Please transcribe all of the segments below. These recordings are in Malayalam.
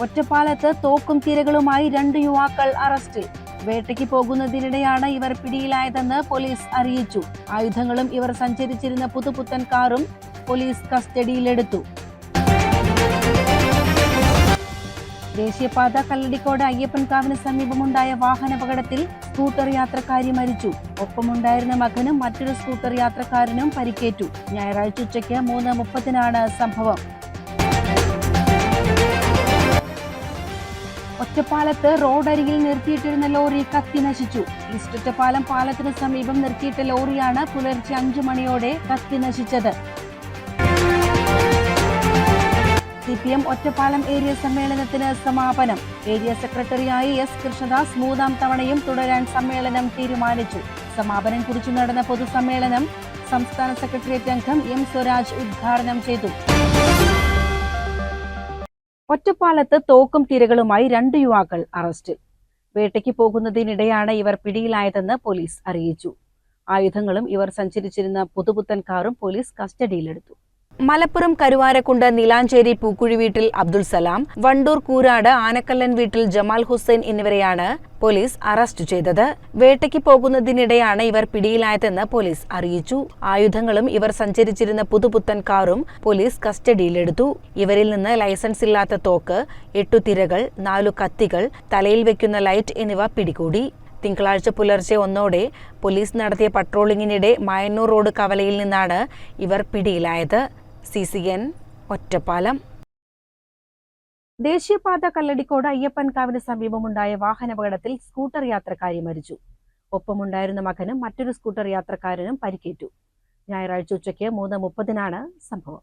ഒറ്റപ്പാലത്ത് തോക്കും തിരകളുമായി രണ്ട് യുവാക്കൾ അറസ്റ്റിൽ. വേട്ടയ്ക്ക് പോകുന്നതിനിടെയാണ് ഇവർ പിടിയിലായതെന്ന് പോലീസ് അറിയിച്ചു. ആയുധങ്ങളും ഇവർ സഞ്ചരിച്ചിരുന്ന പുതുപുത്തൻ കാറും പോലീസ് കസ്റ്റഡിയിലെടുത്തു. ദേശീയപാത കല്ലടിക്കോട് അയ്യപ്പൻകാവിന് സമീപമുണ്ടായ വാഹനാപകടത്തിൽ സ്കൂട്ടർ യാത്രക്കാരി മരിച്ചു. ഒപ്പമുണ്ടായിരുന്ന മകനും മറ്റൊരു സ്കൂട്ടർ യാത്രക്കാരനും പരിക്കേറ്റു. ഞായറാഴ്ച ഉച്ചയ്ക്ക് മൂന്ന് മുപ്പതിനാണ് സംഭവം. ഒറ്റപ്പാലത്ത് റോഡരികിൽ നിർത്തിയിട്ടിരുന്ന ലോറി കത്തി നശിച്ചു. ഈസ്റ്റ് ഒറ്റപ്പാലം പാലത്തിനു സമീപം നിർത്തിയിട്ട ലോറിയാണ് പുലർച്ചെ അഞ്ചു മണിയോടെ കത്തി നശിച്ചത്. C P M Ottapalam area സമ്മേളനത്തിന് സമാപനം. ഏരിയ സെക്രട്ടറിയായി എസ് കൃഷ്ണദാസ് മൂന്നാം തവണയും തുടരാൻ സമ്മേളനം തീരുമാനിച്ചു. സമാപനം കുറിച്ചു നടന്ന പൊതുസമ്മേളനം സംസ്ഥാന സെക്രട്ടേറിയറ്റ് അംഗം എം സ്വരാജ് ഉദ്ഘാടനം ചെയ്തു. ഒറ്റപ്പാലത്ത് തോക്കും തിരകളുമായി രണ്ട് യുവാക്കൾ അറസ്റ്റിൽ. വേട്ടയ്ക്ക് പോകുന്നതിനിടെയാണ് ഇവർ പിടിയിലായതെന്ന് പോലീസ് അറിയിച്ചു. ആയുധങ്ങളും ഇവർ സഞ്ചരിച്ചിരുന്ന പുതുപുത്തൻ കാറും പോലീസ് കസ്റ്റഡിയിലെടുത്തു. മലപ്പുറം കരുവാരക്കുണ്ട് നീലാഞ്ചേരി പൂക്കുഴി വീട്ടിൽ അബ്ദുൾ സലാം വണ്ടൂർ കൂരാട് ആനക്കല്ലൻ വീട്ടിൽ ജമാൽ ഹുസൈൻ എന്നിവരെയാണ് പോലീസ് അറസ്റ്റ് ചെയ്തത്. വേട്ടയ്ക്ക് പോകുന്നതിനിടെയാണ് ഇവർ പിടിയിലായതെന്ന് പോലീസ് അറിയിച്ചു. ആയുധങ്ങളും ഇവർ സഞ്ചരിച്ചിരുന്ന പുതുപുത്തൻ കാറും പോലീസ് കസ്റ്റഡിയിലെടുത്തു. ഇവരിൽ നിന്ന് ലൈസൻസ് ഇല്ലാത്ത തോക്ക് എട്ടു തിരകൾ നാലു കത്തികൾ തലയിൽ വെക്കുന്ന ലൈറ്റ് എന്നിവ പിടികൂടി. തിങ്കളാഴ്ച പുലർച്ചെ ഒന്നോടെ പോലീസ് നടത്തിയ പട്രോളിംഗിനിടെ മായന്നൂർ റോഡ് കവലയിൽ നിന്നാണ് ഇവർ പിടിയിലായത്. C C N Ottapalam. ദേശീയപാത കല്ലടിക്കോട് അയ്യപ്പൻകാവിന് സമീപമുണ്ടായ വാഹനാപകടത്തിൽ സ്കൂട്ടർ യാത്രക്കാരി മരിച്ചു. ഒപ്പമുണ്ടായിരുന്ന മകനും മറ്റൊരു സ്കൂട്ടർ യാത്രക്കാരനും പരിക്കേറ്റു. ഞായറാഴ്ച ഉച്ചയ്ക്ക് മൂന്ന് മുപ്പതിനാണ് സംഭവം.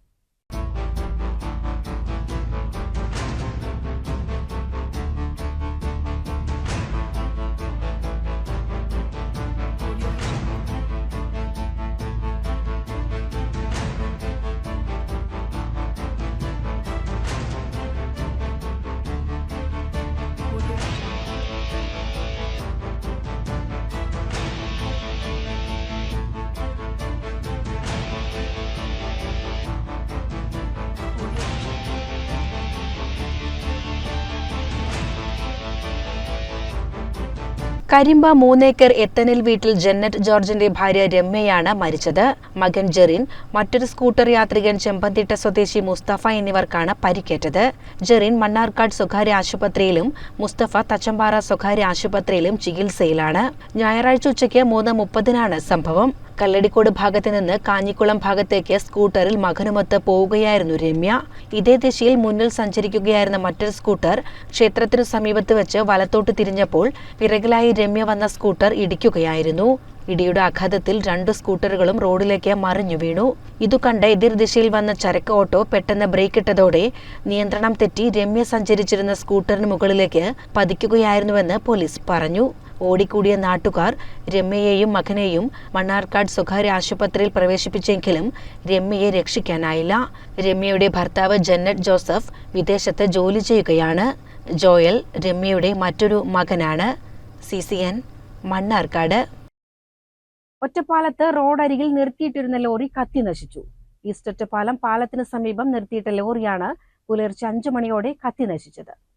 കരിമ്പ മൂന്നേക്കർ എത്തനിൽ വീട്ടിൽ ജന്നറ്റ് ജോർജിന്റെ ഭാര്യ രമ്യയാണ് മരിച്ചത്. മകൻ ജെറിൻ മറ്റൊരു സ്കൂട്ടർ യാത്രികൻ ചെമ്പന്തിട്ട സ്വദേശി മുസ്തഫ എന്നിവർക്കാണ് പരിക്കേറ്റത്. ജെറിൻ മണ്ണാർക്കാട് സ്വകാര്യ ആശുപത്രിയിലും മുസ്തഫ തച്ചമ്പാറ സ്വകാര്യ ആശുപത്രിയിലും ചികിത്സയിലാണ്. ഞായറാഴ്ച ഉച്ചയ്ക്ക് മൂന്ന് മുപ്പതിനാണ് സംഭവം. കല്ലടിക്കോട് ഭാഗത്ത് നിന്ന് കാഞ്ഞിക്കുളം ഭാഗത്തേക്ക് സ്കൂട്ടറിൽ മകനുമൊത്ത് പോവുകയായിരുന്നു രമ്യ. ഇതേ ദിശയിൽ മുന്നിൽ സഞ്ചരിക്കുകയായിരുന്ന മറ്റൊരു സ്കൂട്ടർ ക്ഷേത്രത്തിനു സമീപത്ത് വെച്ച് വലത്തോട്ട് തിരിഞ്ഞപ്പോൾ പിറകിലായി രമ്യ വന്ന സ്കൂട്ടർ ഇടിക്കുകയായിരുന്നു. ഇടിയുടെ ആഘാതത്തിൽ രണ്ടു സ്കൂട്ടറുകളും റോഡിലേക്ക് മറിഞ്ഞു വീണു. ഇതു കണ്ട് എതിർദിശയിൽ വന്ന ചരക്ക് ഓട്ടോ പെട്ടെന്ന് ബ്രേക്ക് ഇട്ടതോടെ നിയന്ത്രണം തെറ്റി രമ്യ സഞ്ചരിച്ചിരുന്ന സ്കൂട്ടറിന് മുകളിലേക്ക് പതിക്കുകയായിരുന്നുവെന്ന് പോലീസ് പറഞ്ഞു. ഓടിക്കൂടിയ നാട്ടുകാർ രമ്യയെയും മകനെയും മണ്ണാർക്കാട് സ്വകാര്യ ആശുപത്രിയിൽ പ്രവേശിപ്പിച്ചെങ്കിലും രമ്യയെ രക്ഷിക്കാനായില്ല. രമ്യയുടെ ഭർത്താവ് ജന്നറ്റ് ജോസഫ് വിദേശത്ത് ജോലി ചെയ്യുകയാണ്. ജോയൽ രമ്യയുടെ മറ്റൊരു മകനാണ്. C C N Mannarkkad. ഒറ്റപ്പാലത്ത് റോഡരികിൽ നിർത്തിയിട്ടിരുന്ന ലോറി കത്തി നശിച്ചു. ഈസ്റ്റ് ഒറ്റപ്പാലം പാലത്തിന് സമീപം നിർത്തിയിട്ട ലോറിയാണ് പുലർച്ചെ അഞ്ചു മണിയോടെ കത്തി നശിച്ചത്.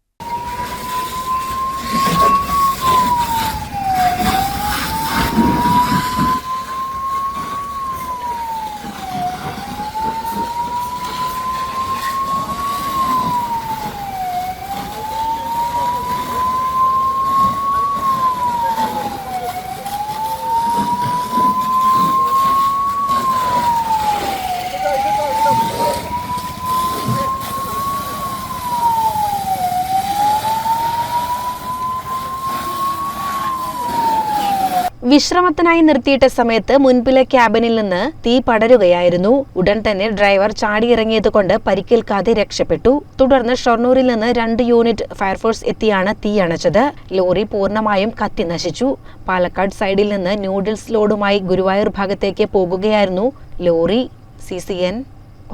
വിശ്രമത്തിനായി നിർത്തിയിട്ട സമയത്ത് മുൻപിലെ ക്യാബിനിൽ നിന്ന് തീ പടരുകയായിരുന്നു. ഉടൻ തന്നെ ഡ്രൈവർ ചാടിയിറങ്ങിയത് കൊണ്ട് പരിക്കേൽക്കാതെ രക്ഷപ്പെട്ടു. തുടർന്ന് ഷൊർണൂരിൽ നിന്ന് രണ്ട് യൂണിറ്റ് ഫയർഫോഴ്സ് എത്തിയാണ് തീ അണച്ചത്. ലോറി പൂർണമായും കത്തി നശിച്ചു. പാലക്കാട് സൈഡിൽ നിന്ന് ന്യൂഡിൽസ് ലോഡുമായി ഗുരുവായൂർ ഭാഗത്തേക്ക് പോകുകയായിരുന്നു lorry. C C N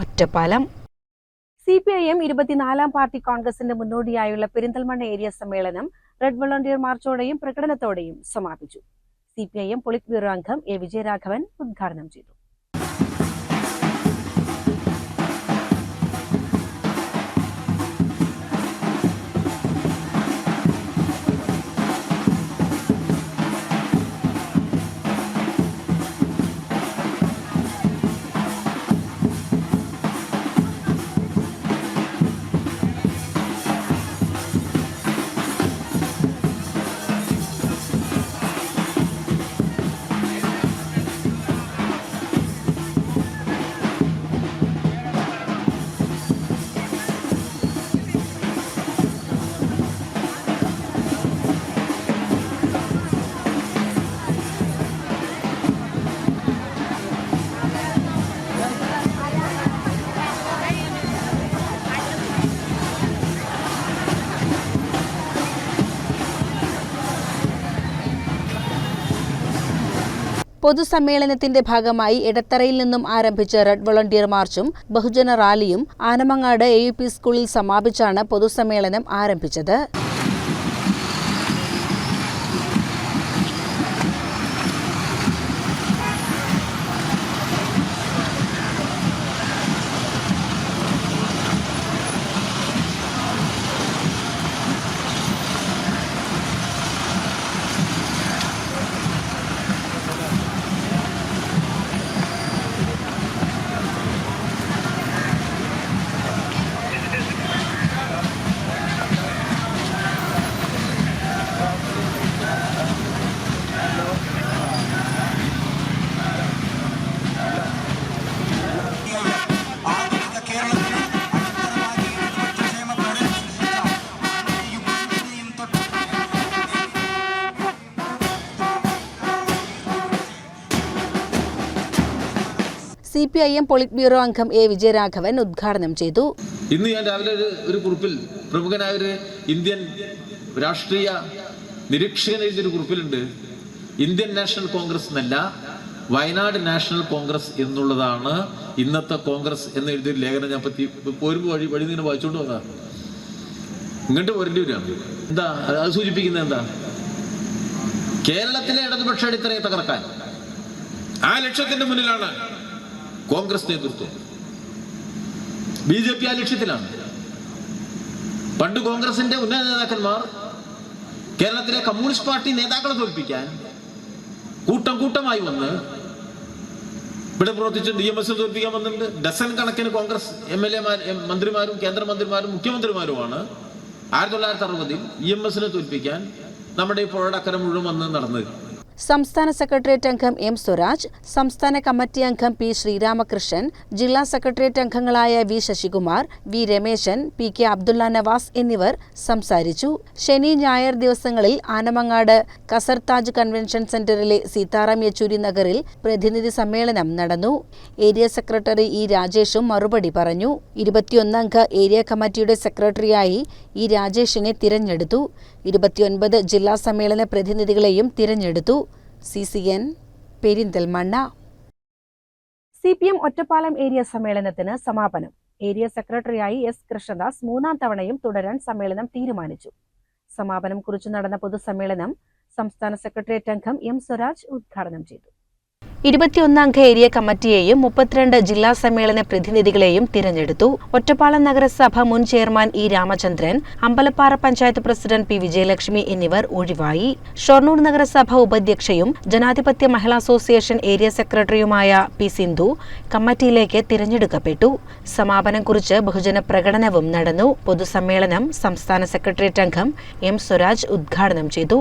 Ottapalam. C P I M ഇരുപത്തിനാലാം പാർട്ടി കോൺഗ്രസിന്റെ മുന്നോടിയായുള്ള പെരിന്തൽമണ്ണ ഏരിയ സമ്മേളനം റെഡ് വളണ്ടിയർ മാർച്ചോടെയും പ്രകടനത്തോടെയും സമാപിച്ചു. C P I M polit bureau അംഗം എ വിജയരാഘവൻ ഉദ്ഘാടനം ചെയ്തു പൊതുസമ്മേളനത്തിന്റെ ഭാഗമായി ഇടത്തറയിൽ നിന്നും ആരംഭിച്ച റെഡ് വളണ്ടിയർ മാർച്ചും ബഹുജന റാലിയും ആനമങ്ങാട് എ സ്കൂളിൽ സമാപിച്ചാണ് പൊതുസമ്മേളനം ആരംഭിച്ചത്. P I M polit bureau അംഗം എ വിജയരാഘവൻ ഉദ്ഘാടനം ചെയ്തു. ഇന്ന് ഞാൻ രാവിലെ ഒരു കുറിപ്പിൽ പ്രമുഖനായ ഒരു ഇന്ത്യൻ രാഷ്ട്രീയ നിരീക്ഷകൻ എഴുതിയൊരു കുറിപ്പിലുണ്ട്. ഇന്ത്യൻ നാഷണൽ കോൺഗ്രസ് എന്നല്ല വയനാട് നാഷണൽ കോൺഗ്രസ് എന്നുള്ളതാണ് ഇന്നത്തെ കോൺഗ്രസ് എന്ന് എഴുതിയൊരു ലേഖനം ഞാൻ പറ്റി പോരുമ്പോൾ വഴി വഴി നിന്ന് വായിച്ചുകൊണ്ട് വന്നതാ. ഇങ്ങോട്ട് പോരേണ്ടി വരികയാണ് എന്താ അത് സൂചിപ്പിക്കുന്നത് എന്താ? കേരളത്തിലെ ഇടതുപക്ഷ അടിത്തറയെ തകർക്കാൻ. ആ ലക്ഷ്യത്തിന്റെ മുന്നിലാണ് കോൺഗ്രസ് നേതൃത്വം ബി ജെ പി ആ ലക്ഷ്യത്തിലാണ്. പണ്ട് കോൺഗ്രസിന്റെ ഉന്നത നേതാക്കന്മാർ കേരളത്തിലെ കമ്മ്യൂണിസ്റ്റ് പാർട്ടി നേതാക്കളെ തോൽപ്പിക്കാൻ കൂട്ടം കൂട്ടമായി വന്ന് ഇവിടെ പ്രവർത്തിച്ച് ഡി എം എസ് തോൽപ്പിക്കാൻ വന്നിട്ടുണ്ട്. ഡസൻ കണക്കിന് കോൺഗ്രസ് എം എൽ എമാർ മന്ത്രിമാരും കേന്ദ്രമന്ത്രിമാരും മുഖ്യമന്ത്രിമാരുമാണ് ആയിരത്തി തൊള്ളായിരത്തി അറുപതിൽ ഇ എം എസിനെ തോൽപ്പിക്കാൻ നമ്മുടെ ഈ പുഴയുടെ അക്കരം മുഴുവൻ വന്ന് നടന്നത്. സംസ്ഥാന സെക്രട്ടേറിയറ്റ് അംഗം എം സ്വരാജ് സംസ്ഥാന കമ്മിറ്റി അംഗം പി ശ്രീരാമകൃഷ്ണൻ ജില്ലാ സെക്രട്ടേറിയറ്റ് അംഗങ്ങളായ V Sasikumar V Rameshan P K Abdulla Navas എന്നിവർ സംസാരിച്ചു. ശനി ഞായർ ദിവസങ്ങളിൽ ആനമങ്ങാട് കസർതാജ് കൺവെൻഷൻ സെന്ററിലെ സീതാറാം യെച്ചൂരി നഗറിൽ പ്രതിനിധി സമ്മേളനം നടന്നു. ഏരിയ സെക്രട്ടറി ഇ രാജേഷും മറുപടി പറഞ്ഞു. ഇരുപത്തിയൊന്നംഗ ഏരിയ കമ്മിറ്റിയുടെ സെക്രട്ടറിയായി ഇ രാജേഷിനെ തിരഞ്ഞെടുത്തു. ഇരുപത്തിയൊൻപത് ജില്ലാ സമ്മേളന പ്രതിനിധികളെയും തിരഞ്ഞെടുത്തു. C C N Perinthalmanna. C P M Ottapalam area സമ്മേളനത്തിന് സമാപനം. ഏരിയ സെക്രട്ടറിയായി എസ് കൃഷ്ണദാസ് മൂന്നാം തവണയും തുടരാൻ സമ്മേളനം തീരുമാനിച്ചു. സമാപനം കുറിച്ച് നടന്ന പൊതുസമ്മേളനം സംസ്ഥാന സെക്രട്ടേറിയറ്റ് അംഗം എം സ്വരാജ് ഉദ്ഘാടനം ചെയ്തു. ഇരുപത്തിയൊന്നംഗ ഏരിയ കമ്മിറ്റിയെയും മുപ്പത്തിരണ്ട് ജില്ലാ സമ്മേളന പ്രതിനിധികളെയും തിരഞ്ഞെടുത്തു. ഒറ്റപ്പാലം നഗരസഭ മുൻ chairman E Ramachandran Ambalapara panchayat president P Vijayalakshmi എന്നിവർ ഒഴിവായി. ഷൊർണൂർ നഗരസഭ ഉപാധ്യക്ഷയും ജനാധിപത്യ മഹിളാ അസോസിയേഷൻ ഏരിയ സെക്രട്ടറിയുമായ പി സിന്ധു കമ്മിറ്റിയിലേക്ക് തിരഞ്ഞെടുക്കപ്പെട്ടു. സമാപനം കുറിച്ച് ബഹുജന പ്രകടനവും നടന്നു. പൊതുസമ്മേളനം സംസ്ഥാന സെക്രട്ടേറിയറ്റ് അംഗം എം സ്വരാജ് ഉദ്ഘാടനം ചെയ്തു.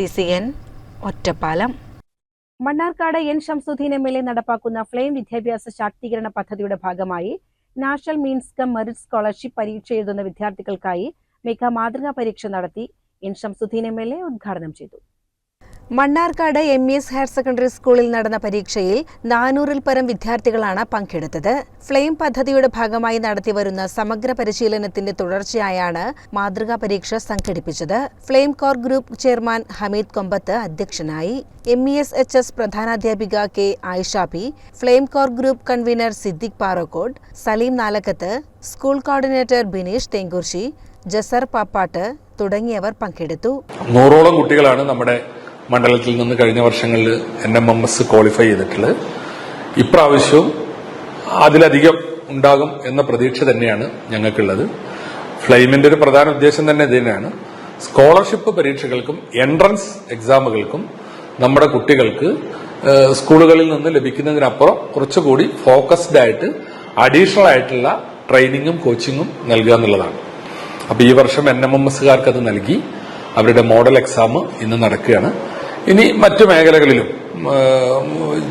C C N Ottapalam. Mannarkkad N Shamsudheen M L A നടപ്പാക്കുന്ന ഫ്ലെയിം വിദ്യാഭ്യാസ ശാക്തീകരണ പദ്ധതിയുടെ ഭാഗമായി national means cum merit scholarship പരീക്ഷ എഴുതുന്ന വിദ്യാർത്ഥികൾക്കായി മെഗാ മാതൃകാ പരീക്ഷ നടത്തി N Shamsudheen M L A ഉദ്ഘാടനം ചെയ്തു. Mannarkkad M S higher secondary സ്കൂളിൽ നടന്ന പരീക്ഷയിൽ നാനൂറിൽ പരം വിദ്യാർത്ഥികളാണ് പങ്കെടുത്തത്. ഫ്ലെയിം പദ്ധതിയുടെ ഭാഗമായി നടത്തിവരുന്ന സമഗ്ര പരിശീലനത്തിന്റെ തുടർച്ചയായാണ് മാതൃകാ പരീക്ഷ സംഘടിപ്പിച്ചത്. Flame core group chairman Hameed Kombath അധ്യക്ഷനായി. M E S H S പ്രധാനാധ്യാപിക K Ayishabi flame core group convener Siddique Parokkode Saleem Nalakkath school coordinator Bineesh Thenkurissi Jasar Pappatt തുടങ്ങിയവർ പങ്കെടുത്തു. നൂറോളം കുട്ടികളാണ് നമ്മുടെ മണ്ഡലത്തിൽ നിന്ന് കഴിഞ്ഞ വർഷങ്ങളിൽ N M M S qualify ചെയ്തിട്ടുള്ളത് ഇപ്രാവശ്യവും അതിലധികം ഉണ്ടാകും എന്ന പ്രതീക്ഷ തന്നെയാണ് ഞങ്ങൾക്കുള്ളത്. ഫ്ലൈമിന്റെ ഒരു പ്രധാന ഉദ്ദേശം തന്നെ ഇതിനാണ് സ്കോളർഷിപ്പ് പരീക്ഷകൾക്കും എൻട്രൻസ് എക്സാമുകൾക്കും നമ്മുടെ കുട്ടികൾക്ക് സ്കൂളുകളിൽ നിന്ന് ലഭിക്കുന്നതിനപ്പുറം കുറച്ചുകൂടി ഫോക്കസ്ഡ് ആയിട്ട് അഡീഷണൽ ആയിട്ടുള്ള ട്രെയിനിങ്ങും കോച്ചിങ്ങും നൽകുക എന്നുള്ളതാണ്. അപ്പൊ ഈ വർഷം എൻ എം എം എസ്സുകാർക്ക് അത് നൽകി. അവരുടെ മോഡൽ എക്സാം ഇന്ന് നടക്കുകയാണ്. ഇനി മറ്റു മേഖലകളിലും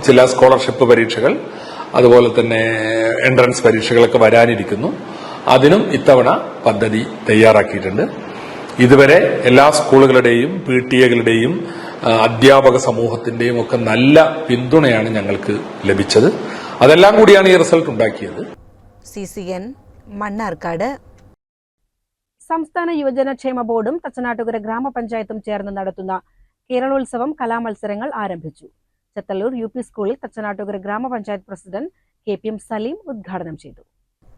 ചില സ്കോളർഷിപ്പ് പരീക്ഷകൾ അതുപോലെ തന്നെ എൻട്രൻസ് പരീക്ഷകളൊക്കെ വരാനിരിക്കുന്നു. അതിനും ഇത്തവണ പദ്ധതി തയ്യാറാക്കിയിട്ടുണ്ട്. ഇതുവരെ എല്ലാ സ്കൂളുകളുടെയും പി ടി എകളുടെയും അധ്യാപക സമൂഹത്തിന്റെയും ഒക്കെ നല്ല പിന്തുണയാണ് ഞങ്ങൾക്ക് ലഭിച്ചത്. അതെല്ലാം കൂടിയാണ് ഈ റിസൾട്ട് ഉണ്ടാക്കിയത്. C C N Mannarkkad. സംസ്ഥാന യുവജനക്ഷേമ ബോർഡും തച്ചനാട്ടുകര ഗ്രാമപഞ്ചായത്തും ചേർന്ന് നടത്തുന്ന കേരളോത്സവം കലാമത്സരങ്ങൾ ആരംഭിച്ചു. ചത്തല്ലൂർ യു പി സ്കൂളിൽ തച്ചനാട്ടുകര ഗ്രാമപഞ്ചായത്ത് president K P M Saleem ഉദ്ഘാടനം ചെയ്തു.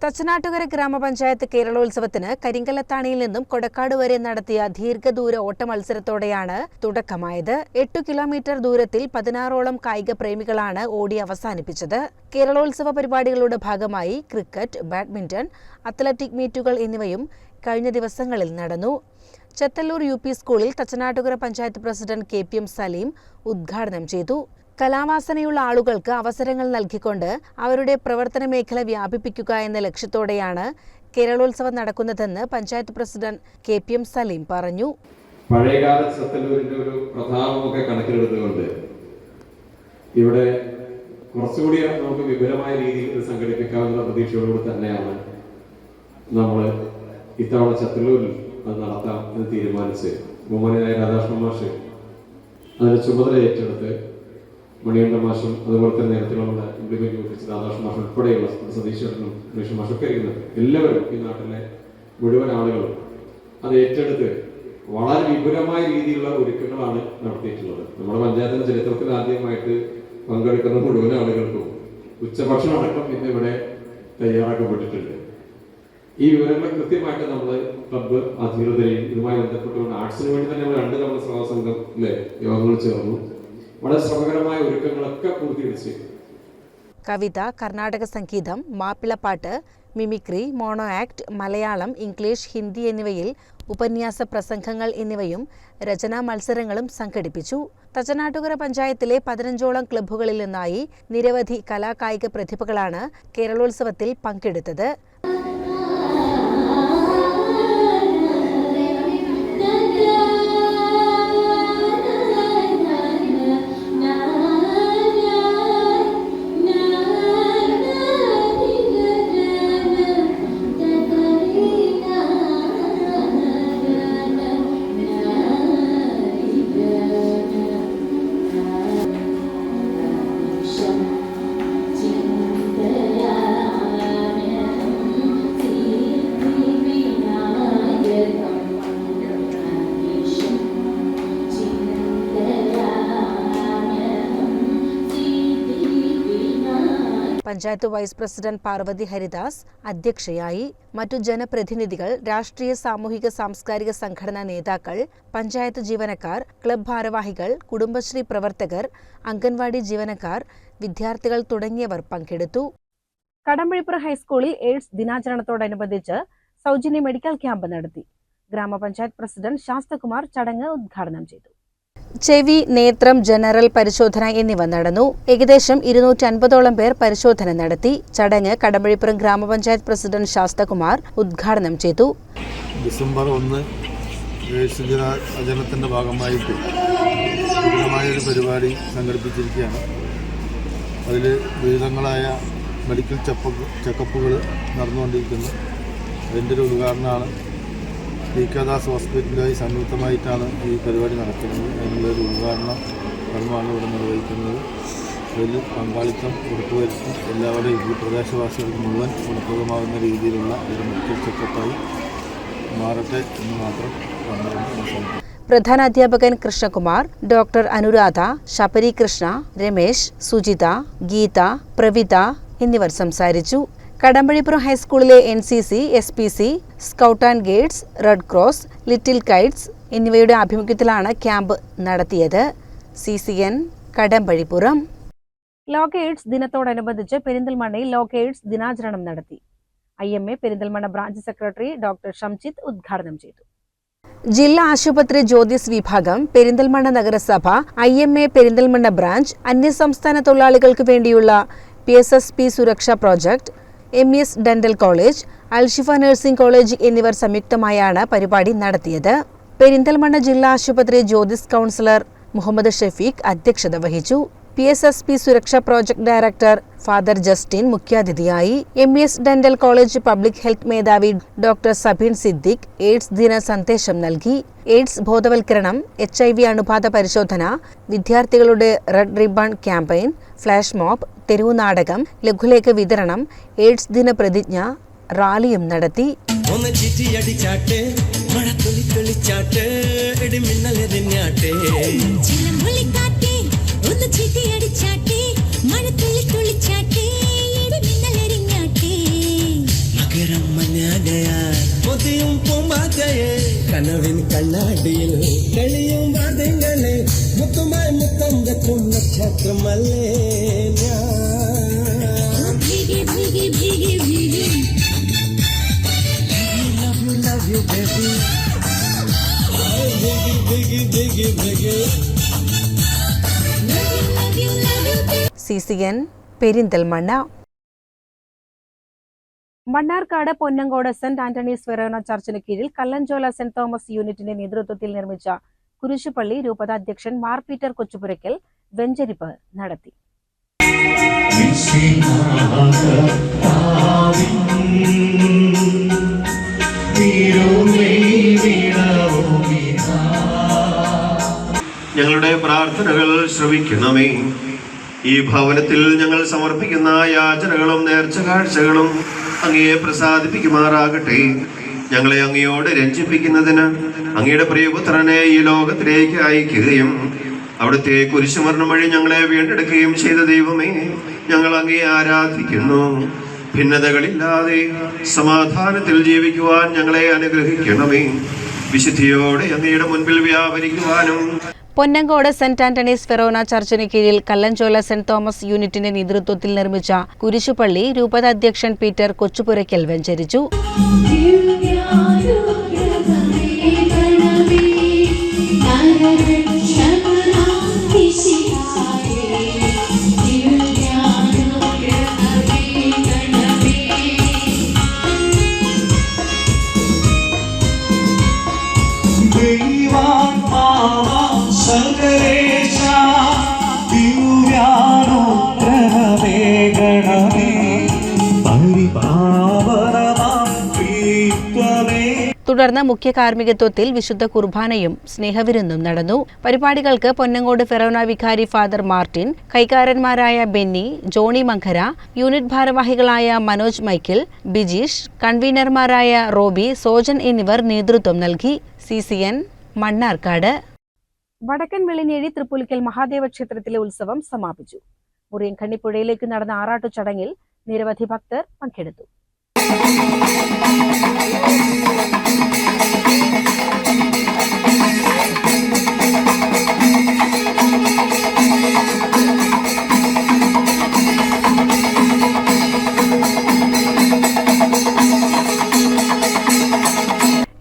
തച്ചനാട്ടുകര ഗ്രാമപഞ്ചായത്ത് കേരളോത്സവത്തിന് കരിങ്കലത്താണിയിൽ നിന്നും കൊടക്കാട് വരെ നടത്തിയ ദീർഘദൂര ഓട്ട മത്സരത്തോടെയാണ് തുടക്കമായത്. എട്ടു കിലോമീറ്റർ ദൂരത്തിൽ പതിനാറോളം കായിക പ്രേമികളാണ് ഓടി അവസാനിപ്പിച്ചത്. കേരളോത്സവ പരിപാടികളുടെ ഭാഗമായി ക്രിക്കറ്റ് ബാഡ്മിന്റൺ അത്ലറ്റിക് മീറ്റുകൾ എന്നിവയും കഴിഞ്ഞ ദിവസങ്ങളിൽ നടന്നു. Chethallur U P school Thachanattukara panchayat president K P M Saleem ഉദ്ഘാടനം ചെയ്തു. കലാവാസനയുള്ള ആളുകൾക്ക് അവസരങ്ങൾ നൽകിക്കൊണ്ട് അവരുടെ പ്രവർത്തന മേഖല വ്യാപിപ്പിക്കുക എന്ന ലക്ഷ്യത്തോടെയാണ് കേരളോത്സവം നടക്കുന്നതെന്ന് panchayat president K P M Saleem പറഞ്ഞു. പഴയകാല സത്തല്ലൂരിന്റെ ഒരു പ്രധാനമൊക്കെ കണക്കിലെടുത്തുകൊണ്ട് ഇവിടെ കുറച്ചുകൂടി നമുക്ക് വിപുലമായ രീതിയിൽ ഇത് സംഘടിപ്പിക്കാവുന്ന പ്രതീക്ഷയോടുകൂടി തന്നെയാണ് നമ്മൾ ഇത്തവണ ചത്തല്ലൂരിൽ നടത്താം എന്ന് തീരുമാനിച്ച് ബഹുമാനായ രാധാകൃഷ്ണ മാഷ് അതിന്റെ ചുമതല ഏറ്റെടുത്ത് മണിയണ്ട മാഷും അതുപോലെ തന്നെ നേരത്തിലുള്ള ഇംപ്ലിമെന്റ് ഓഫീസർ രാധാകൃഷ്ണ മാഷ് ഉൾപ്പെടെയുള്ള സതീശ്വരനും ഗണേഷ് മാഷൊക്കെ ഇരിക്കുന്നത്. എല്ലാവരും ഈ നാട്ടിലെ മുഴുവൻ ആളുകളും അത് ഏറ്റെടുത്ത് വളരെ വിപുലമായ രീതിയിലുള്ള ഒരുക്കങ്ങളാണ് നടത്തിയിട്ടുള്ളത്. നമ്മുടെ പഞ്ചായത്തിന്റെ ചരിത്രത്തിൽ ആദ്യമായിട്ട് പങ്കെടുക്കുന്ന മുഴുവൻ ആളുകൾക്കും ഉച്ചഭക്ഷണം അടക്കം ഇന്ന് ഇവിടെ തയ്യാറാക്കപ്പെട്ടിട്ടുണ്ട്. ഈ വിവരങ്ങൾ കൃത്യമായിട്ട് നമ്മൾ ക്ലബ്ബ് അധികൃതരെയും ഇതുമായി ബന്ധപ്പെട്ടുകൊണ്ട് ആർട്സിന് വേണ്ടി തന്നെ നമ്മൾ രണ്ട് തവണ സഭാ സംഘം അല്ലെ യോഗങ്ങൾ ചേർന്നു. വളരെ ശ്രമകരമായ ഒരുക്കങ്ങളൊക്കെ പൂർത്തീകരിച്ച് കവിത കർണാടക സംഗീതം Mappilappattu mimicry mono act Malayalam English Hindi എന്നിവയിൽ ഉപന്യാസ പ്രസംഗങ്ങൾ എന്നിവയും രചനാ മത്സരങ്ങളും സംഘടിപ്പിച്ചു. തച്ചനാട്ടുകര പഞ്ചായത്തിലെ പതിനഞ്ചോളം ക്ലബ്ബുകളിൽ നിന്നായി നിരവധി കലാകായിക പ്രതിഭകളാണ് കേരളോത്സവത്തിൽ പങ്കെടുത്തത്. പഞ്ചായത്ത് വൈസ് പ്രസിഡന്റ് പാർവതി ഹരിദാസ് അധ്യക്ഷയായി മറ്റു ജനപ്രതിനിധികൾ രാഷ്ട്രീയ സാമൂഹിക സാംസ്കാരിക സംഘടനാ നേതാക്കൾ പഞ്ചായത്ത് ജീവനക്കാർ ക്ലബ് ഭാരവാഹികൾ കുടുംബശ്രീ പ്രവർത്തകർ അംഗൻവാടി ജീവനക്കാർ വിദ്യാർത്ഥികൾ തുടങ്ങിയവർ പങ്കെടുത്തു. കടമ്പഴിപ്പുറ ഹൈസ്കൂളിൽ എയ്ഡ്സ് ദിനാചരണത്തോടനുബന്ധിച്ച് സൗജന്യ മെഡിക്കൽ ക്യാമ്പ് നടത്തി. ഗ്രാമപഞ്ചായത്ത് പ്രസിഡന്റ് ശാസ്തകുമാർ ചടങ്ങ് ഉദ്ഘാടനം ചെയ്തു. ചെവി നേത്രം ജനറൽ പരിശോധന എന്നിവ നടന്നു. ഏകദേശം ഇരുന്നൂറ്റി അൻപതോളം പേർ പരിശോധന നടത്തി. ചടങ്ങ് കടമ്പഴിപ്പുറം ഗ്രാമപഞ്ചായത്ത് പ്രസിഡന്റ് ശാസ്തകുമാർ ഉദ്ഘാടനം ചെയ്തു. ഡിസംബർ ഒന്ന് ദിനാചരണത്തിന്റെ ഭാഗമായിട്ട് ഒരു പരിപാടി സംഘടിപ്പിച്ചിരിക്കുകയാണ്. അതിൽ വിവിധങ്ങളായ മെഡിക്കൽ ചെക്കപ്പ് ചെക്കപ്പുകൾ നടന്നുകൊണ്ടിരിക്കുന്നു. അതിന്റെ ഒരു ഉദ്ഘാടനമാണ് കെ ഹോസ്പിറ്റലുമായി സംയുക്തമായിട്ടാണ് ഈ പരിപാടി നടക്കുന്നത് അതിനുള്ളൊരു ഉദ്ഘാടനം കർമ്മമാണ് ഇവിടെ നിർവഹിക്കുന്നത്. അതിൽ പങ്കാളിത്തം ഉറപ്പുവരുത്തി എല്ലാവരുടെയും ഈ പ്രദേശവാസികൾക്ക് മുഴുവൻ ഗുണപ്രദമാകുന്ന രീതിയിലുള്ള ഒരു മുഖ്യ ചെക്കപ്പായി മാറട്ടെ എന്ന് മാത്രം പറഞ്ഞുകൊണ്ട് പ്രധാന പ്രധാനാധ്യാപകൻ കൃഷ്ണകുമാർ ഡോക്ടർ അനുരാധ ശബരി കൃഷ്ണ രമേശ് സുജിത ഗീത പ്രവിത എന്നിവർ സംസാരിച്ചു. കടമ്പഴിപ്പുറം ഹൈസ്കൂളിലെ N C C S P C scout and guides red cross little kites എന്നിവയുടെ ആഭിമുഖ്യത്തിലാണ് ക്യാമ്പ് നടത്തിയത്. C C N Kadampazhipuram. ലോക എയ്ഡ്സ് ദിനത്തോടനുബന്ധിച്ച് പെരിന്തൽമണ്ണയിൽ ലോക എയ്ഡ്സ് ദിനാചരണം നടത്തി. I M A Perinthalmanna branch secretary doctor Shamjith ഉദ്ഘാടനം ചെയ്തു. ജില്ലാ ആശുപത്രി ജ്യോതിസ് വിഭാഗം പെരിന്തൽമണ്ണ നഗരസഭ I M A Perinthalmanna branch അന്യസംസ്ഥാന തൊഴിലാളികൾക്ക് വേണ്ടിയുള്ള പി എസ് എസ് പി സുരക്ഷാ project M S dental college Al Shifa nursing college എന്നിവർ സംയുക്തമായാണ് പരിപാടി നടത്തിയത്. പെരിന്തൽമണ്ണ ജില്ലാ ആശുപത്രി ജ്യോതിസ് കൗൺസിലർ മുഹമ്മദ് ഷഫീഖ് അധ്യക്ഷത വഹിച്ചു. പി എസ് എസ് പി സുരക്ഷാ പ്രോജക്ട് ഡയറക്ടർ ഫാദർ ജസ്റ്റിൻ മുഖ്യാതിഥിയായി M S dental college public health മേധാവി ഡോക്ടർ സബീൻ സിദ്ദിഖ് എയ്ഡ്സ് ദിന സന്ദേശം നൽകി എയ്ഡ്സ് ബോധവൽക്കരണം എച്ച് ഐ വി അണുബാധ പരിശോധന വിദ്യാർത്ഥികളുടെ red ribbon campaign flash mob തെരുവു നാടകം ലഘുലേഖ വിതരണം എയ്ഡ്സ് ദിന പ്രതിജ്ഞ റാലിയും നടത്തി ഒന്ന് ചിറ്റിയടിച്ചാട്ടെ മഴ തുളി തുളിച്ചാട്ടെ ഇടിമിന്നലെറിഞ്ഞാട്ടെ പൊതിയും പൂമ്പാറ്റയെ. കനവിൻ കണ്ണാടിയിൽ തെളിയും വാദ്യങ്ങളെ മുത്തുമായി മുത്തം വെക്കും നക്ഷത്രമല്ലേ biggie, biggie, biggie, biggie. C C N Perinthalmanna. Mannarkkad Ponnamkode saint Antony's Forane ചർച്ചിന് കീഴിൽ കല്ലഞ്ചോല സെന്റ് തോമസ് യൂണിറ്റിന്റെ നേതൃത്വത്തിൽ നിർമ്മിച്ച കുരിശുപള്ളി രൂപതാധ്യക്ഷൻ മാർ പീറ്റർ കൊച്ചുപുരയ്ക്കൽ വെഞ്ചരിപ്പ് നടത്തി. ഞങ്ങളുടെ പ്രാർത്ഥനകൾ ശ്രവിക്കണമേ. ഈ ഭവനത്തിൽ ഞങ്ങൾ സമർപ്പിക്കുന്ന യാചനകളും നേർച്ച കാഴ്ചകളും അങ്ങയെ പ്രസാദിപ്പിക്കുമാറാകട്ടെ. ഞങ്ങളെ അങ്ങയോട് രഞ്ജിപ്പിക്കുന്നതിന് അങ്ങയുടെ പ്രിയപുത്രനെ ഈ ലോകത്തിലേക്ക് അയക്കുകയും അവിടുത്തെ കുരിശുമരണം വഴി ഞങ്ങളെ വീണ്ടെടുക്കുകയും ചെയ്ത ദൈവമേ ഞങ്ങൾ അങ്ങയെ ആരാധിക്കുന്നു. ഭിന്നതകളില്ലാതെ സമാധാനത്തിൽ ജീവിക്കുവാൻ ഞങ്ങളെ അനുഗ്രഹിക്കണമേ. വിശുദ്ധിയോടെ അങ്ങയുടെ മുൻപിൽ വ്യാപരിക്കുവാനും പൊന്നങ്കോട് സെന്റ് ആന്റണീസ് ഫെറോന ചർച്ചിന് കീഴിൽ കല്ലഞ്ചോല സെന്റ് തോമസ് യൂണിറ്റിന്റെ നേതൃത്വത്തിൽ നിർമ്മിച്ച കുരിശുപള്ളി രൂപത അധ്യക്ഷൻ പീറ്റർ കൊച്ചുപുരയ്ക്കൽ വെഞ്ചരിച്ചു. തുടർന്ന് മുഖ്യ കാർമ്മികത്വത്തിൽ വിശുദ്ധ കുർബാനയും സ്നേഹവിരുന്നും നടന്നു. പരിപാടികൾക്ക് പൊന്നങ്കോട് ഫെറോന വികാരി ഫാദർ മാർട്ടിൻ കൈകാരന്മാരായ ബെന്നി ജോണി മങ്കര യൂണിറ്റ് ഭാരവാഹികളായ മനോജ് മൈക്കിൾ ബിജീഷ് കൺവീനർമാരായ റോബി സോജൻ എന്നിവർ നേതൃത്വം നൽകി. C C N Mannarkkad. വടക്കൻ വെളിനേഴി തൃപ്പുലിക്കൽ മഹാദേവ ക്ഷേത്രത്തിലെ ഉത്സവം സമാപിച്ചു. മുറിയൻ കണ്ണിപ്പുഴയിലേക്ക് നടന്ന ആറാട്ടു ചടങ്ങിൽ നിരവധി ഭക്തർ പങ്കെടുത്തു. Thank you.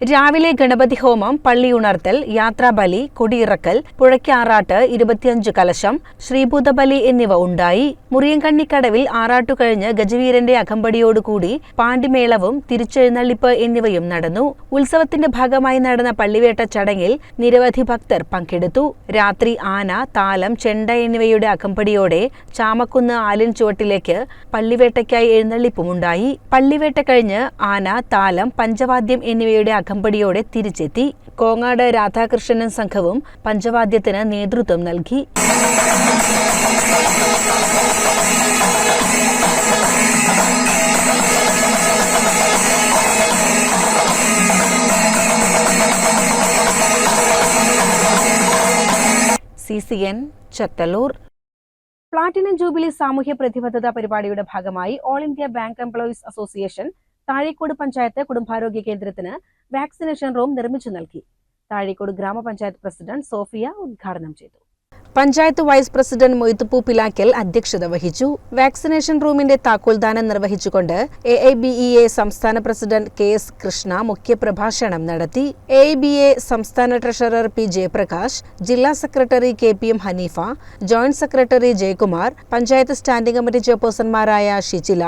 രാവിലെ ഗണപതി ഹോമം പള്ളി ഉണർത്തൽ യാത്രാബലി കൊടിയിറക്കൽ പുഴയ്ക്കാറാട്ട് ഇരുപത്തിയഞ്ച് കലശം ശ്രീഭൂതബലി എന്നിവ ഉണ്ടായി. മുറിയൻകണ്ണിക്കടവിൽ ആറാട്ടു കഴിഞ്ഞ് ഗജവീരന്റെ അകമ്പടിയോടുകൂടി പാണ്ടിമേളവും തിരിച്ചെഴുന്നള്ളിപ്പ് എന്നിവയും നടന്നു. ഉത്സവത്തിന്റെ ഭാഗമായി നടന്ന പള്ളിവേട്ട ചടങ്ങിൽ നിരവധി ഭക്തർ പങ്കെടുത്തു. രാത്രി ആന താലം ചെണ്ട എന്നിവയുടെ അകമ്പടിയോടെ ചാമക്കുന്ന് ആലിൻ ചുവട്ടിലേക്ക് പള്ളിവേട്ടയ്ക്കായി എഴുന്നള്ളിപ്പുമുണ്ടായി. പള്ളിവേട്ട കഴിഞ്ഞ് ആന താലം പഞ്ചവാദ്യം എന്നിവയുടെ അകമ്പടിയോടെ തിരിച്ചെത്തി. കോങ്ങാട് രാധാകൃഷ്ണനും സംഘവും പഞ്ചവാദ്യത്തിന് നേതൃത്വം നൽകി. സി പ്ലാറ്റിനം ജൂബിലി സാമൂഹ്യ പ്രതിബദ്ധത പരിപാടിയുടെ ഭാഗമായി all India bank employees association Thazhekode panchayat കുടുംബാരോഗ്യ കേന്ദ്രത്തിന് വാക്സിനേഷൻ റൂം നിർമ്മിച്ചു നൽകി. താഴേക്കോട് ഗ്രാമപഞ്ചായത്ത് പ്രസിഡന്റ് സോഫിയ ഉദ്ഘാടനം ചെയ്തു. പഞ്ചായത്ത് വൈസ് പ്രസിഡന്റ് മൊയ്ത്തുപ്പു പിലാക്കൽ അധ്യക്ഷത വഹിച്ചു. വാക്സിനേഷൻ റൂമിന്റെ താക്കോൽദാനം നിർവഹിച്ചുകൊണ്ട് A I B E A സംസ്ഥാന പ്രസിഡന്റ് കെ എസ് കൃഷ്ണ മുഖ്യപ്രഭാഷണം നടത്തി. എ ഐ ബി എ സംസ്ഥാന ട്രഷറർ പി ജയപ്രകാശ് ജില്ലാ secretary K P M Haneefa joint secretary Jayakumar panchayat standing committee ചെയർപേഴ്സൺമാരായ Shijila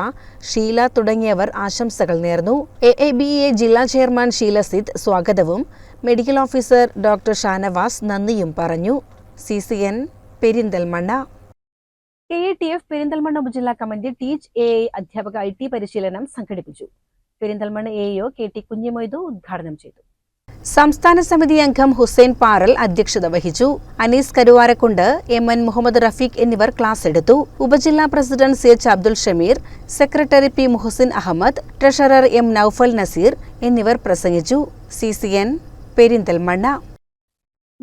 Sheela തുടങ്ങിയവർ ആശംസകൾ നേർന്നു. A I B E A ജില്ലാ ചെയർമാൻ ഷീലസിദ് സ്വാഗതവും മെഡിക്കൽ ഓഫീസർ ഡോക്ടർ ഷാനവാസ് നന്ദിയും പറഞ്ഞു. C C N Perinthalmanna. K A T F Perinthalmanna ഉപജില്ലാ കമ്മിറ്റി ടീച്ച് എ ഐ അധ്യാപക ഐ ടി പരിശീലനം സംഘടിപ്പിച്ചു. Perinthalmanna A O K T Kunhimoithu ഉദ്ഘാടനം ചെയ്തു. സംസ്ഥാന സമിതി അംഗം ഹുസൈൻ പാറൽ അധ്യക്ഷത വഹിച്ചു. അനീസ് കരുവാരക്കുണ്ട് എം എൻ മുഹമ്മദ് റഫീഖ് എന്നിവർ ക്ലാസ് എടുത്തു. ഉപജില്ലാ president C H Abdul Shameer secretary P Muhsin Ahammed treasurer M Noufal Naseer എന്നിവർ പ്രസംഗിച്ചു. C C N Perinthalmanna.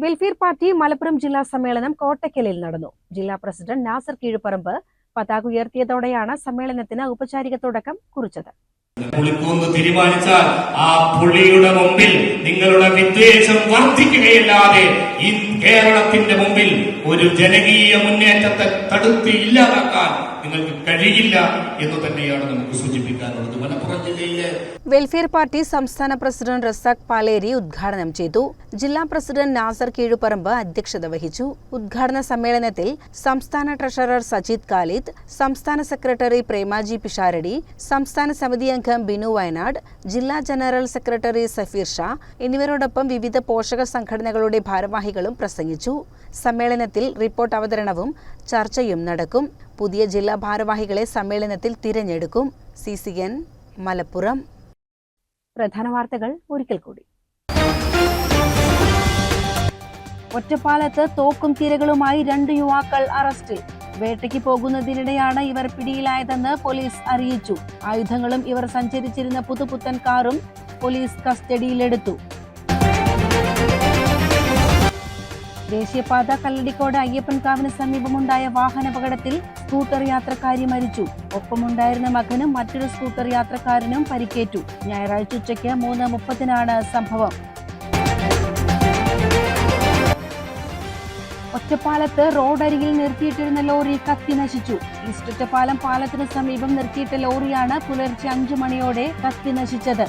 Welfare party Malappuram ജില്ലാ സമ്മേളനം കോട്ടക്കലിൽ നടന്നു. ജില്ലാ പ്രസിഡന്റ് നാസർ കീഴുപറമ്പ് പതാക ഉയർത്തിയതോടെയാണ് സമ്മേളനത്തിന് ഔപചാരിക തുടക്കം കുറിച്ചത്. പുളിക്കൂന്ന് തീരുമാനിച്ചാൽ ആ പുള്ളിയുടെ മുമ്പിൽ നിങ്ങളുടെ വിദ്വേഷം വർദ്ധിക്കുകയല്ലാതെ ഈ കേരളത്തിന്റെ മുമ്പിൽ ഒരു ജനകീയ മുന്നേറ്റത്തെ തടുത്ത് ഇല്ലാതാക്കാൻ നിങ്ങൾക്ക് കഴിയില്ല എന്ന് തന്നെയാണ് നമുക്ക് സൂചിപ്പിക്കാനുള്ളത്. മലപ്പുറം ജില്ലയിലെ വെൽഫെയർ പാർട്ടി സംസ്ഥാന പ്രസിഡന്റ് റസാഖ് പാലേരി ഉദ്ഘാടനം ചെയ്തു. ജില്ലാ പ്രസിഡന്റ് നാസർ കീഴുപറമ്പ് അധ്യക്ഷത വഹിച്ചു. ഉദ്ഘാടന സമ്മേളനത്തിൽ സംസ്ഥാന ട്രഷറർ സജിത് ഖാലിദ് സംസ്ഥാന സെക്രട്ടറി പ്രേമാജി പിഷാരടി സംസ്ഥാന സമിതി അംഗം ബിനു വയനാട് ജില്ലാ ജനറൽ സെക്രട്ടറി സഫീർ ഷാ എന്നിവരോടൊപ്പം വിവിധ പോഷക സംഘടനകളുടെ ഭാരവാഹികളും പ്രസംഗിച്ചു. സമ്മേളനത്തിൽ റിപ്പോർട്ട് അവതരണവും ചർച്ചയും നടക്കും. പുതിയ ജില്ലാ ഭാരവാഹികളെ സമ്മേളനത്തിൽ തിരഞ്ഞെടുക്കും. C C N Malappuram. പ്രധാന വാർത്തകൾ ഒരിക്കൽ കൂടി. ഒറ്റപ്പാലത്ത് തോക്കും തിരകളുമായി രണ്ട് യുവാക്കൾ അറസ്റ്റിൽ. വേട്ടയ്ക്ക് പോകുന്നതിനിടെയാണ് ഇവർ പിടിയിലായതെന്ന് പോലീസ് അറിയിച്ചു. ആയുധങ്ങളും ഇവർ സഞ്ചരിച്ചിരുന്ന പുതുപുത്തൻ കാറും പോലീസ് കസ്റ്റഡിയിലെടുത്തു. ദേശീയപാത കല്ലടിക്കോട് അയ്യപ്പൻകാവിന് സമീപമുണ്ടായ വാഹനാപകടത്തിൽ സ്കൂട്ടർ യാത്രക്കാരി മരിച്ചു. ഒപ്പമുണ്ടായിരുന്ന മകനും മറ്റൊരു സ്കൂട്ടർ യാത്രക്കാരനും പരിക്കേറ്റു. ഞായറാഴ്ച ഉച്ചയ്ക്ക് മൂന്ന് മുപ്പതിനാണ് സംഭവം. ഒറ്റപ്പാലത്ത് റോഡരികിൽ നിർത്തിയിട്ടിരുന്ന ലോറി കത്തി നശിച്ചു. ഈസ്റ്റ് ഒറ്റപ്പാലം പാലത്തിന് സമീപം നിർത്തിയിട്ട ലോറിയാണ് പുലർച്ചെ അഞ്ചു മണിയോടെ കത്തി നശിച്ചത്.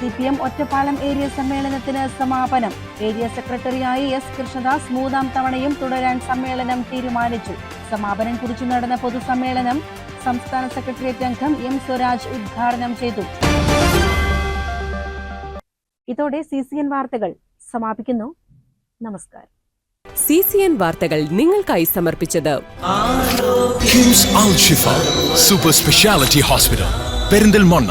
C P M Ottapalam area സമ്മേളനത്തിന് സമാപനം. ഏരിയ സെക്രട്ടറിയായി എസ് കൃഷ്ണദാസ് മൂന്നാം തവണയും തുടരാൻ സമ്മേളനം തീരുമാനിച്ചു. സമാപനം കുറിച്ച് നടന്ന പൊതുസമ്മേളനം സംസ്ഥാന സെക്രട്ടേറിയറ്റ് അംഗം എം സ്വരാജ് ഉദ്ഘാടനം ചെയ്തു. ഇതോടെ സി സി എൻ വാർത്തകൾ സമാപിക്കുന്നു. നമസ്കാരം. സി സി എൻ വാർത്തകൾ നിങ്ങൾക്കായി സമർപ്പിച്ചത് സൂപ്പർ സ്പെഷ്യാലിറ്റി ഹോസ്പിറ്റൽ പെരിന്തൽമണ്ണ